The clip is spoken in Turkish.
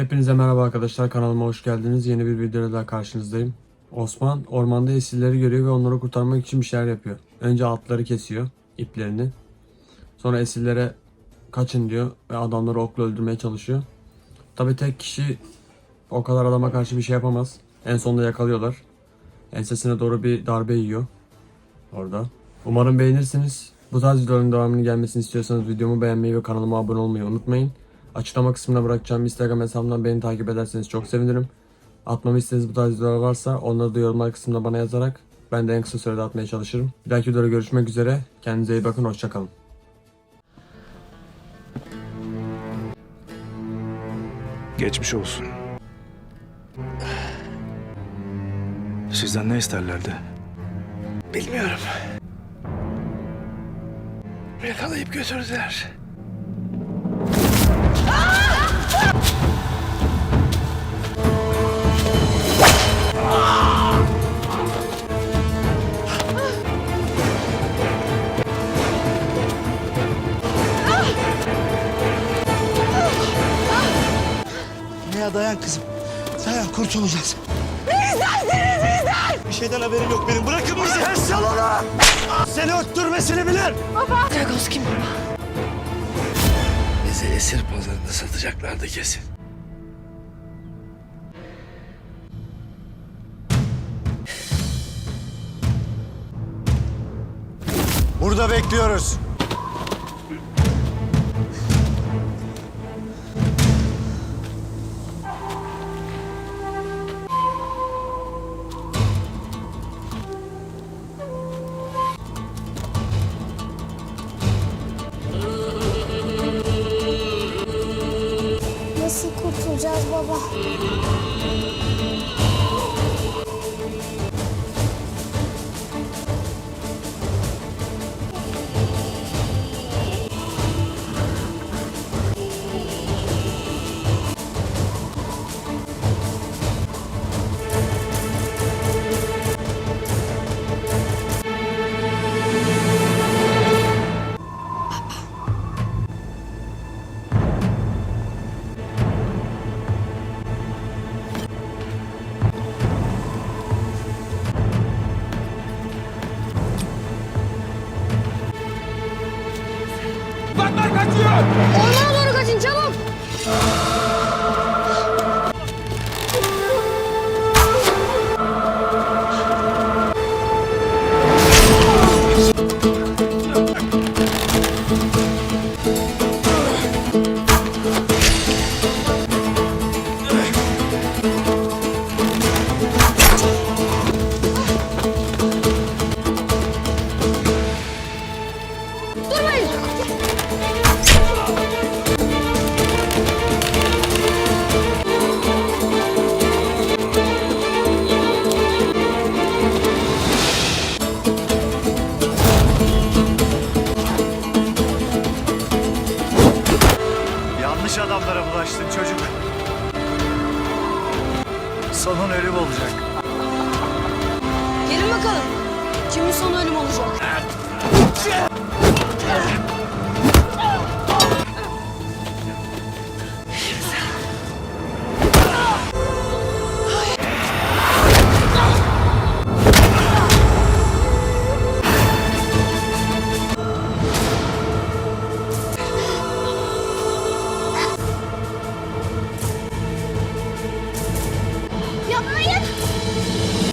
Hepinize merhaba arkadaşlar kanalıma hoş geldiniz. Yeni bir videoda daha karşınızdayım. Osman ormanda esirleri görüyor ve onları kurtarmak için bir şeyler yapıyor. Önce atları kesiyor iplerini. Sonra esirlere kaçın diyor ve adamları okla öldürmeye çalışıyor. Tabi tek kişi o kadar adama karşı bir şey yapamaz. En sonunda yakalıyorlar. Ensesine doğru bir darbe yiyor. Orada. Umarım beğenirsiniz. Bu tarz videoların devamını gelmesini istiyorsanız videomu beğenmeyi ve kanalıma abone olmayı unutmayın. Açıklama kısmına bırakacağım Instagram hesabımdan beni takip ederseniz çok sevinirim. Atmamı istediğiniz bu tarz videolar varsa onları da yorumlar kısmında bana yazarak ben de en kısa sürede atmaya çalışırım. Bir dahaki videoda görüşmek üzere. Kendinize iyi bakın. Hoşçakalın. Geçmiş olsun. Sizden ne isterlerdi? Bilmiyorum. Yakalayıp götürdüler. Neye dayan kızım. Dayan kurtulacağız. Bizden bizden. Bir şeyden haberim yok benim. Bırakın bizi. Her salona. Seni öttürmesini bilir. Bizi esir pazarında satacaklardı kesin. Burada bekliyoruz. Baba? 小姐 bulaştın çocuk. Sonun ölüm olacak. Gelin bakalım. Kimin sonu ölüm olacak? 甘いやつ。